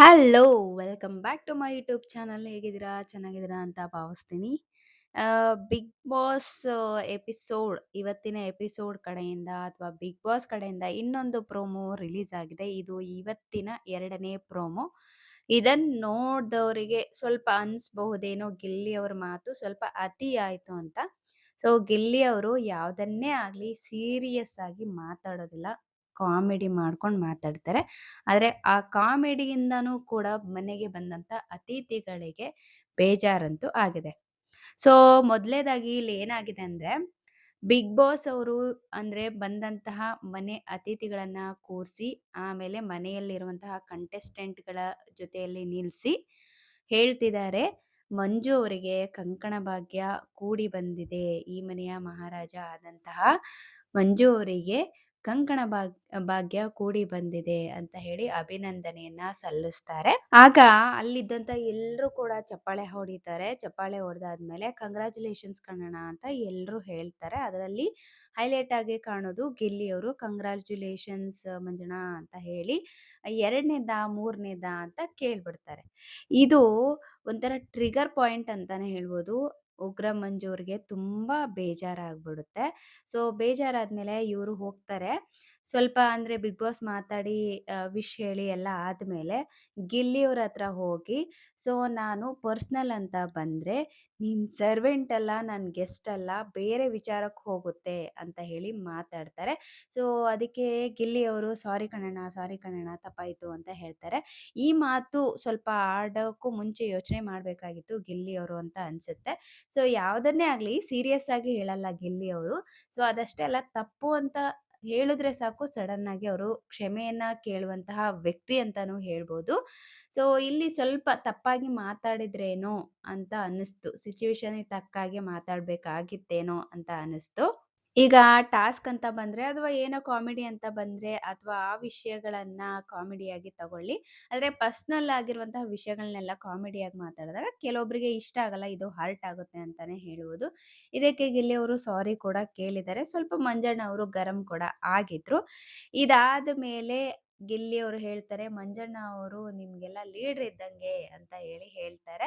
Hello! Welcome back to my YouTube channel. ಹೇಗಿದ್ದೀರಾ? ಚೆನ್ನಾಗಿದ್ದೀರಾ ಅಂತ ಭಾವಿಸ್ತೀನಿ. ಬಿಗ್ ಬಾಸ್ ಎಪಿಸೋಡ್ ಇವತ್ತಿನ ಎಪಿಸೋಡ್ ಕಡೆಯಿಂದ ಅಥವಾ ಬಿಗ್ ಬಾಸ್ ಕಡೆಯಿಂದ ಇನ್ನೊಂದು ಪ್ರೋಮೋ ರಿಲೀಸ್ ಆಗಿದೆ. ಇದು ಇವತ್ತಿನ ಎರಡನೇ ಪ್ರೋಮೋ ಇದನ್ನ ನೋಡಿದವರಿಗೆ ಸ್ವಲ್ಪ ಅನ್ಸ್ಬಹುದೇನೋ ಗಿಲ್ಲಿ ಅವ್ರ ಮಾತು ಸ್ವಲ್ಪ ಅತಿ ಆಯಿತು ಅಂತ. ಸೊ, ಗಿಲ್ಲಿ ಅವರು ಯಾವುದನ್ನೇ ಆಗಲಿ ಸೀರಿಯಸ್ ಆಗಿ ಮಾತಾಡೋದಿಲ್ಲ. ಕಾಮಿಡಿ ಮಾಡ್ಕೊಂಡು ಮಾತಾಡ್ತಾರೆ. ಆದರೆ ಆ ಕಾಮಿಡಿಯಿಂದನೂ ಕೂಡ ಮನೆಗೆ ಬಂದಂಥ ಅತಿಥಿಗಳಿಗೆ ಬೇಜಾರಂತೂ ಆಗಿದೆ. ಸೊ, ಮೊದಲೇದಾಗಿ ಇಲ್ಲಿ ಏನಾಗಿದೆ ಅಂದರೆ ಬಿಗ್ ಬಾಸ್ ಅವರು ಅಂದರೆ ಬಂದಂತಹ ಮನೆ ಅತಿಥಿಗಳನ್ನು ಕೂರಿಸಿ ಆಮೇಲೆ ಮನೆಯಲ್ಲಿರುವಂತಹ ಕಂಟೆಸ್ಟೆಂಟ್‌ಗಳ ಜೊತೆಯಲ್ಲಿ ನಿಲ್ಲಿಸಿ ಹೇಳ್ತಿದ್ದಾರೆ, ಮಂಜು ಅವರಿಗೆ ಕಂಕಣ ಭಾಗ್ಯ ಕೂಡಿ ಬಂದಿದೆ. ಈ ಮನೆಯ ಮಹಾರಾಜ ಆದಂತಹ ಮಂಜು ಅವರಿಗೆ ಕಂಕಣ ಭಾಗ್, ಭಾಗ್ಯ ಕೂಡಿ ಬಂದಿದೆ ಅಂತ ಹೇಳಿ ಅಭಿನಂದನೆಯನ್ನ ಸಲ್ಲಿಸ್ತಾರೆ. ಆಗ ಅಲ್ಲಿದ್ದಂತ ಎಲ್ಲರೂ ಕೂಡ ಚಪ್ಪಾಳೆ ಹೊಡಿತಾರೆ. ಚಪ್ಪಾಳೆ ಹೊಡೆದಾದ್ಮೇಲೆ ಕಂಗ್ರಾಚುಲೇಷನ್ಸ್ ಕಣಣ ಅಂತ ಎಲ್ಲರೂ ಹೇಳ್ತಾರೆ. ಅದರಲ್ಲಿ ಹೈಲೈಟ್ ಆಗಿ ಕಾಣೋದು ಗಿಲ್ಲಿ ಅವರು ಕಂಗ್ರಾಚುಲೇಷನ್ಸ್ ಮಂಜುಣ ಅಂತ ಹೇಳಿ 2ನೇದಾ? 3ನೇದಾ? ಅಂತ ಕೇಳ್ಬಿಡ್ತಾರೆ. ಇದು ಒಂಥರ ಟ್ರಿಗರ್ ಪಾಯಿಂಟ್ ಅಂತಾನೆ ಹೇಳ್ಬೋದು. ಉಗ್ರ ಮಂಜು ಅವ್ರಿಗೆ ತುಂಬಾ ಬೇಜಾರಾಗ್ಬಿಡುತ್ತೆ. ಸೊ, ಬೇಜಾರಾದ್ಮೇಲೆ ಇವರು ಹೋಗ್ತಾರೆ. ಸ್ವಲ್ಪ ಅಂದ್ರೆ ಬಿಗ್ ಬಾಸ್ ಮಾತಾಡಿ ವಿಶ್ ಹೇಳಿ ಎಲ್ಲ ಆದ್ಮೇಲೆ ಗಿಲ್ಲಿಯವ್ರ ಹತ್ರ ಹೋಗಿ, "ಸೊ, ನಾನು ಪರ್ಸ್ನಲ್ ಅಂತ ಬಂದ್ರೆ ನೀನ್ ಸರ್ವೆಂಟ್ ಅಲ್ಲ, ನನ್ನ ಗೆಸ್ಟ್ ಅಲ್ಲ, ಬೇರೆ ವಿಚಾರಕ್ಕೆ ಹೋಗುತ್ತೆ" ಅಂತ ಹೇಳಿ ಮಾತಾಡ್ತಾರೆ. ಸೊ, ಅದಕ್ಕೆ ಗಿಲ್ಲಿಯವರು "ಸಾರಿ ಕಣಣ್ಣ, ಸಾರಿ ಕಣಣ್ಣ ತಪ್ಪಾಯಿತು ಅಂತ ಹೇಳ್ತಾರೆ. ಈ ಮಾತು ಸ್ವಲ್ಪ ಆಡೋಕ್ಕೂ ಮುಂಚೆ ಯೋಚನೆ ಮಾಡಬೇಕಾಗಿತ್ತು ಗಿಲ್ಲಿ ಅವರು ಅಂತ ಅನ್ಸುತ್ತೆ. ಸೊ, ಯಾವುದನ್ನೇ ಆಗಲಿ ಸೀರಿಯಸ್ ಆಗಿ ಹೇಳಲ್ಲ ಗಿಲ್ಲಿ ಅವರು. ಸೊ, ಅದಷ್ಟೇ ಅಲ್ಲ ತಪ್ಪು ಅಂತ ಹೇಳಿದ್ರೆ ಸಾಕು ಸಡನ್ ಆಗಿ ಅವರು ಕ್ಷಮೆಯನ್ನ ಕೇಳುವಂತಹ ವ್ಯಕ್ತಿ ಅಂತಾನೂ ಹೇಳ್ಬೋದು. ಸೊ, ಇಲ್ಲಿ ಸ್ವಲ್ಪ ತಪ್ಪಾಗಿ ಮಾತಾಡಿದ್ರೇನೋ ಅಂತ ಅನ್ನಿಸ್ತು. ಸಿಚುವೇಶನ್ ತಕ್ಕ ಹಾಗೆ ಮಾತಾಡ್ಬೇಕಾಗಿತ್ತೇನೋ ಅಂತ ಅನ್ನಿಸ್ತು. ಈಗ ಟಾಸ್ಕ್ ಅಂತ ಬಂದ್ರೆ ಅಥವಾ ಏನೋ ಕಾಮಿಡಿ ಅಂತ ಬಂದ್ರೆ ಅಥವಾ ಆ ವಿಷಯಗಳನ್ನ ಕಾಮಿಡಿಯಾಗಿ ತಗೊಳ್ಳಿ. ಆದ್ರೆ ಪರ್ಸನಲ್ ಆಗಿರುವಂತಹ ವಿಷಯಗಳನ್ನೆಲ್ಲ ಕಾಮಿಡಿಯಾಗಿ ಮಾತಾಡಿದಾಗ ಕೆಲವೊಬ್ಬರಿಗೆ ಇಷ್ಟ ಆಗಲ್ಲ. ಇದು ಹರ್ಟ್ ಆಗುತ್ತೆ ಅಂತಾನೆ ಹೇಳುವುದು. ಇದಕ್ಕೆ ಗಿಲ್ಲಿ ಅವರು ಸಾರಿ ಕೂಡ ಕೇಳಿದ್ದಾರೆ. ಸ್ವಲ್ಪ ಮಂಜಣ್ಣ ಅವರು ಗರಂ ಕೂಡ ಆಗಿದ್ರು. ಇದಾದ ಮೇಲೆ ಗಿಲ್ಲಿ ಅವರು ಹೇಳ್ತಾರೆ, "ಮಂಜಣ್ಣ ಅವರು ನಿಮ್ಗೆಲ್ಲ ಲೀಡರ್ ಇದ್ದಂಗೆ" ಅಂತ ಹೇಳಿ ಹೇಳ್ತಾರೆ.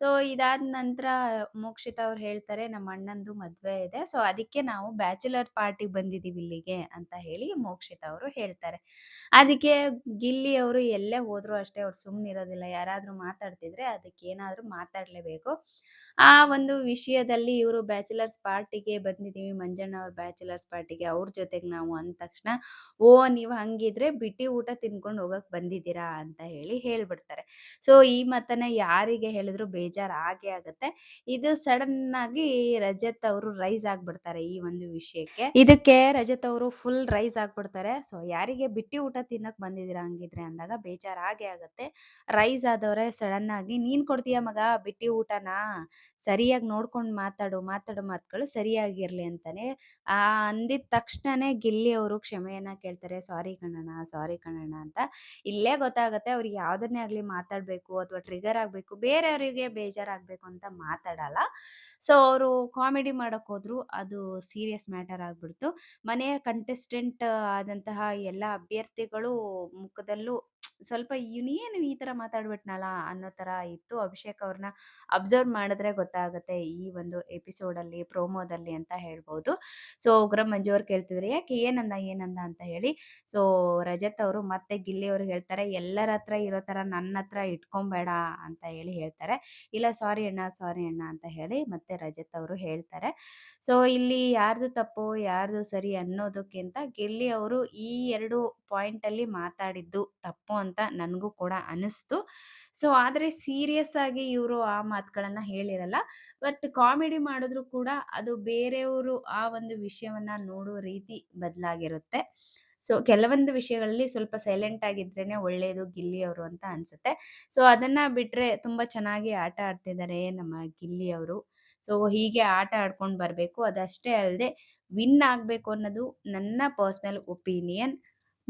ಸೊ, ಇದಾದ ನಂತರ ಮೋಕ್ಷಿತಾ ಅವ್ರು ಹೇಳ್ತಾರೆ, "ನಮ್ಮ ಅಣ್ಣಂದು ಮದುವೆ ಇದೆ. ಸೊ, ಅದಕ್ಕೆ ನಾವು ಬ್ಯಾಚುಲರ್ ಪಾರ್ಟಿಗೆ ಬಂದಿದ್ದೀವಿ ಇಲ್ಲಿಗೆ" ಅಂತ ಹೇಳಿ ಮೋಕ್ಷಿತ ಅವರು ಹೇಳ್ತಾರೆ. ಅದಕ್ಕೆ ಗಿಲ್ಲಿ ಅವರು ಎಲ್ಲೇ ಹೋದ್ರು ಅಷ್ಟೇ ಅವ್ರು ಸುಮ್ನಿರೋದಿಲ್ಲ. ಯಾರಾದರೂ ಮಾತಾಡ್ತಿದ್ರೆ ಅದಕ್ಕೆ ಏನಾದರೂ ಮಾತಾಡ್ಲೇಬೇಕು. ಆ ಒಂದು ವಿಷಯದಲ್ಲಿ ಇವರು ಬ್ಯಾಚುಲರ್ಸ್ ಪಾರ್ಟಿಗೆ ಬಂದಿದ್ದೀವಿ, ಮಂಜಣ್ಣ ಅವ್ರ ಬ್ಯಾಚುಲರ್ಸ್ ಪಾರ್ಟಿಗೆ ಅವ್ರ ಜೊತೆಗೆ ನಾವು ಅಂದ ತಕ್ಷಣ, ಓ ನೀವು ಹಂಗಿದ್ರೆ ಬಿಟ್ಟಿ ಊಟ ತಿನ್ಕೊಂಡು ಹೋಗಕ್ಕೆ ಬಂದಿದ್ದೀರಾ" ಅಂತ ಹೇಳಿ ಹೇಳ್ಬಿಡ್ತಾರೆ. ಸೊ, ಈ ಮಾತನ್ನ ಯಾರಿಗೆ ಹೇಳಿದ್ರು ಬೇಜಾರ್ ಆಗೇ ಆಗುತ್ತೆ. ಇದು ಸಡನ್ ಆಗಿ ರಜತ್ ಅವರು ರೈಸ್ ಆಗ್ಬಿಡ್ತಾರೆ ಈ ಒಂದು ವಿಷಯಕ್ಕೆ. ಇದಕ್ಕೆ ರಜತ್ ಅವರು ಫುಲ್ ರೈಸ್ ಆಗ್ಬಿಡ್ತಾರೆ. ಸೊ, ಯಾರಿಗೆ ಬಿಟ್ಟಿ ಊಟ ತಿನ್ನಕ್ ಬಂದಿದ್ದೀರಾ ಹಂಗಿದ್ರೆ ಅಂದಾಗ ಬೇಜಾರ್ ಆಗೇ ಆಗುತ್ತೆ. ರೈಸ್ ಆದವ್ರೆ ಸಡನ್ ಆಗಿ, "ನೀನ್ ಕೊಡ್ತೀಯ ಮಗ ಬಿಟ್ಟಿ ಊಟನ? ಸರಿಯಾಗಿ ನೋಡ್ಕೊಂಡು ಮಾತಾಡು, ಮಾತಾಡೋ ಮಾತುಗಳು ಸರಿಯಾಗಿರ್ಲಿ" ಅಂತಾನೆ. ಆ ಅಂದಿದ ತಕ್ಷಣನೇ ಗಿಲ್ಲಿ ಅವರು ಕ್ಷಮೆಯನ್ನ ಕೇಳ್ತಾರೆ. "ಸಾರಿ ಕಣಣ್ಣ, ಸಾರಿ ಕಣಣ್ಣ" ಅಂತ. ಇಲ್ಲೇ ಗೊತ್ತಾಗುತ್ತೆ ಅವ್ರಿಗೆ ಯಾವ್ದನ್ನೇ ಆಗ್ಲಿ ಮಾತಾಡ್ಬೇಕು ಅಥವಾ ಟ್ರಿಗರ್ ಆಗ್ಬೇಕು, ಬೇರೆಯವರಿಗೆ ಬೇಜಾರಾಗ್ಬೇಕು ಅಂತ ಮಾತಾಡಲ್ಲ. ಸೊ, ಅವರು ಕಾಮಿಡಿ ಮಾಡೋಕ್ಕೆ ಹೋದ್ರು. ಅದು ಸೀರಿಯಸ್ ಮ್ಯಾಟರ್ ಆಗ್ಬಿಡ್ತು. ಮನೆಯ ಕಂಟೆಸ್ಟೆಂಟ್ ಆದಂತಹ ಎಲ್ಲ ಅಭ್ಯರ್ಥಿಗಳು ಮುಖದಲ್ಲೂ ಸ್ವಲ್ಪ "ಇವನೇನು ಈ ತರ ಮಾತಾಡ್ಬಿಟ್ನಲ್ಲ" ಅನ್ನೋ ತರ ಇತ್ತು. ಅಭಿಷೇಕ್ ಅವ್ರನ್ನ ಅಬ್ಸರ್ವ್ ಮಾಡಿದ್ರೆ ಗೊತ್ತಾಗುತ್ತೆ ಈ ಒಂದು ಎಪಿಸೋಡಲ್ಲಿ, ಪ್ರೋಮೋದಲ್ಲಿ ಅಂತ ಹೇಳ್ಬೋದು. ಸೊ, ಉಗ್ರ ಮಂಜು ಅವ್ರು ಕೇಳ್ತಿದ್ರು "ಯಾಕೆ ಏನಂದ? ಏನಂದ?" ಅಂತ ಹೇಳಿ. ಸೊ, ರಜತ್ ಅವರು ಮತ್ತೆ ಗಿಲ್ಲಿ ಅವರು ಹೇಳ್ತಾರೆ, "ಎಲ್ಲರ ಹತ್ರ ಇರೋ ತರ ನನ್ನ ಹತ್ರ ಇಟ್ಕೊಂಬೇಡ" ಅಂತ ಹೇಳಿ ಹೇಳ್ತಾರೆ. "ಇಲ್ಲ ಸಾರಿ ಅಣ್ಣ, ಸಾರಿ ಅಣ್ಣ" ಅಂತ ಹೇಳಿ ಮತ್ತೆ ರಜತ್ ಅವರು ಹೇಳ್ತಾರೆ. ಸೊ, ಇಲ್ಲಿ ಯಾರ್ದು ತಪ್ಪು, ಯಾರ್ದು ಸರಿ ಅನ್ನೋದಕ್ಕಿಂತ ಗಿಲ್ಲಿ ಅವರು ಈ ಎರಡು ಪಾಯಿಂಟಲ್ಲಿ ಮಾತಾಡಿದ್ದು ತಪ್ಪು ಅಂತ ನನಗೂ ಕೂಡ ಅನಿಸ್ತು. ಸೊ, ಆದರೆ ಸೀರಿಯಸ್ ಆಗಿ ಇವರು ಆ ಮಾತುಗಳನ್ನ ಹೇಳಿರಲ್ಲ. ಬಟ್ ಕಾಮಿಡಿ ಮಾಡಿದ್ರು ಕೂಡ ಅದು ಬೇರೆಯವರು ಆ ಒಂದು ವಿಷಯವನ್ನ ನೋಡುವ ರೀತಿ ಬದಲಾಗಿರುತ್ತೆ. ಸೊ, ಕೆಲವೊಂದು ವಿಷಯಗಳಲ್ಲಿ ಸ್ವಲ್ಪ ಸೈಲೆಂಟ್ ಆಗಿದ್ರೇನೆ ಒಳ್ಳೇದು ಗಿಲ್ಲಿ ಅವರು ಅಂತ ಅನ್ಸುತ್ತೆ. ಸೊ, ಅದನ್ನ ಬಿಟ್ರೆ ತುಂಬಾ ಚೆನ್ನಾಗಿ ಆಟ ಆಡ್ತಿದ್ದಾರೆ ನಮ್ಮ ಗಿಲ್ಲಿ ಅವರು. ಸೊ, ಹೀಗೆ ಆಟ ಆಡ್ಕೊಂಡು ಬರಬೇಕು ಅದಷ್ಟೇ ಅಲ್ಲದೆ ವಿನ್ ಆಗ್ಬೇಕು ಅನ್ನೋದು ನನ್ನ ಪರ್ಸನಲ್ ಒಪಿನಿಯನ್.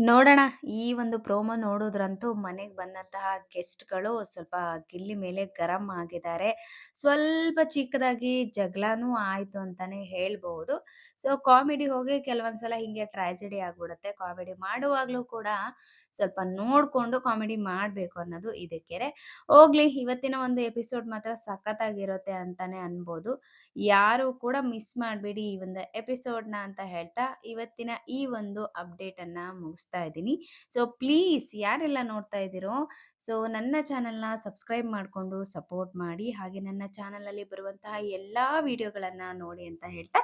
ನೋಡೋಣ. ಈ ಒಂದು ಪ್ರೋಮೋ ನೋಡೋದ್ರಂತೂ ಮನೆಗೆ ಬಂದಂತಹ ಗೆಸ್ಟ್‌ಗಳು ಸ್ವಲ್ಪ ಗಿಲ್ಲಿ ಮೇಲೆ ಗರಂ ಆಗಿದ್ದಾರೆ. ಸ್ವಲ್ಪ ಚಿಕ್ಕದಾಗಿ ಜಗಳನೂ ಆಯಿತು ಅಂತಾನೆ ಹೇಳ್ಬಹುದು. ಸೊ, ಕಾಮಿಡಿ ಹೋಗಿ ಕೆಲವೊಂದ್ಸಲ ಹಿಂಗೆ ಟ್ರಾಜಿಡಿ ಆಗ್ಬಿಡುತ್ತೆ. ಕಾಮಿಡಿ ಮಾಡುವಾಗಲೂ ಕೂಡ ಸ್ವಲ್ಪ ನೋಡ್ಕೊಂಡು ಕಾಮಿಡಿ ಮಾಡಬೇಕು ಅನ್ನೋದು ಇದಕ್ಕೆ ಹೋಗ್ಲಿ ಇವತ್ತಿನ ಒಂದು ಎಪಿಸೋಡ್ ಮಾತ್ರ ಸಖತ್ತಾಗಿರುತ್ತೆ ಅಂತಾನೆ ಅನ್ಬೋದು. ಯಾರು ಕೂಡ ಮಿಸ್ ಮಾಡಬೇಡಿ ಈ ಒಂದು ಎಪಿಸೋಡ್‌ನ ಅಂತ ಹೇಳ್ತಾ, ಇವತ್ತಿನ ಈ ಒಂದು ಅಪ್ಡೇಟನ್ನು ಮುಗಿಸ್ತಾ ಇದ್ದೀನಿ. ಸೊ, ಪ್ಲೀಸ್ ಯಾರೆಲ್ಲ ನೋಡ್ತಾ ಇದ್ದೀರೋ, ಸೊ ನನ್ನ ಚಾನಲ್‌ನ ಸಬ್ಸ್ಕ್ರೈಬ್ ಮಾಡಿಕೊಂಡು ಸಪೋರ್ಟ್ ಮಾಡಿ. ಹಾಗೆ ನನ್ನ ಚಾನಲಲ್ಲಿ ಬರುವಂತಹ ಎಲ್ಲ ವಿಡಿಯೋಗಳನ್ನು ನೋಡಿ ಅಂತ ಹೇಳ್ತಾ,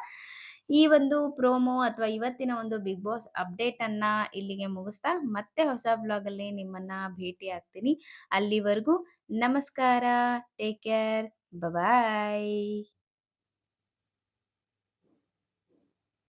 ಈ ಒಂದು ಪ್ರೋಮೋ ಅಥವಾ ಇವತ್ತಿನ ಒಂದು ಬಿಗ್ ಬಾಸ್ ಅಪ್ಡೇಟನ್ನು ಇಲ್ಲಿಗೆ ಮುಗಿಸ್ತಾ, ಮತ್ತೆ ಹೊಸ ಬ್ಲಾಗಲ್ಲಿ ನಿಮ್ಮನ್ನ ಭೇಟಿ ಆಗ್ತೀನಿ. ಅಲ್ಲಿವರೆಗೂ ನಮಸ್ಕಾರ. Take care. ಬಾಯ್.